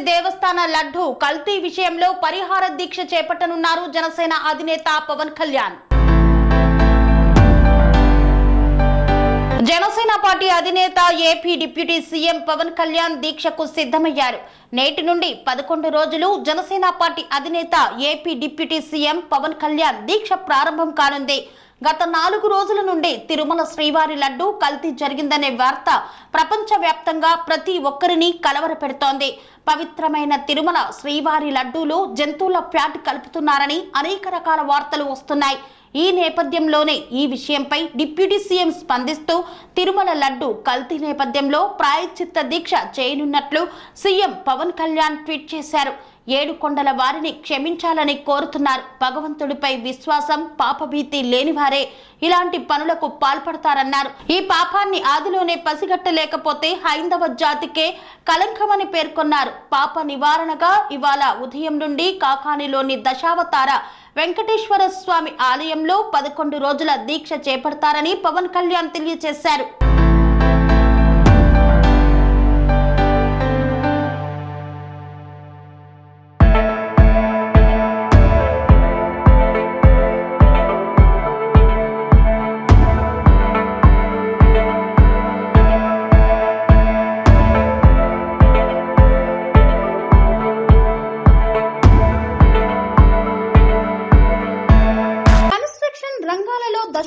తిరుపతి దేవస్థాన లడ్డు కల్తీ విషయంలో పరిహార దీక్ష చేపట్టనున్నారు జనసేన అధినేత పవన్ కళ్యాణ్. జనసేన పార్టీ అధినేత AP deputy CM Pawan Kalyan దీక్షకు సిద్ధమయ్యారు. నేటి నుండి పదకొండు రోజులు జనసేన పార్టీ అధినేత AP deputy CM Pawan Kalyan దీక్ష ప్రారంభం కానుంది. గత నాలుగు రోజుల నుండి తిరుమల శ్రీవారి లడ్డు కల్తీ జరిగిందనే వార్త ప్రపంచవ్యాప్తంగా ప్రతి ఒక్కరిని కలవరపెడుతోంది. పవిత్రమైన తిరుమల శ్రీవారి లడ్డూలు జంతువుల ఫ్యాట్ కలుపుతున్నారని అనేక రకాల వార్తలు వస్తున్నాయి. ఈ నేపథ్యంలోనే ఈ విషయంపై డిప్యూటీ సీఎం స్పందిస్తూ తిరుమల లడ్డు కల్తీ నేపథ్యంలో ప్రాయశ్చిత్త దీక్ష చేయనున్నట్లు సీఎం పవన్ కళ్యాణ్ ట్వీట్ చేశారు. ఏడు కొండల వారిని క్షమించాలని కోరుతున్నారు. భగవంతుడిపై విశ్వాసం పాపభీతి లేనివారే ఇలాంటి పనులకు పాల్పడతారన్నారు. ఈ పాపాన్ని ఆదిలోనే పసిగట్టలేకపోతే హైందవ జాతికే కలంకమని పేర్కొన్నారు. పాప నివారణగా ఇవాళ ఉదయం నుండి కాకానిలోని దశావతార వెంకటేశ్వర స్వామి ఆలయంలో పదకొండు రోజుల దీక్ష చేపడతారని పవన్ కళ్యాణ్ తెలియజేశారు.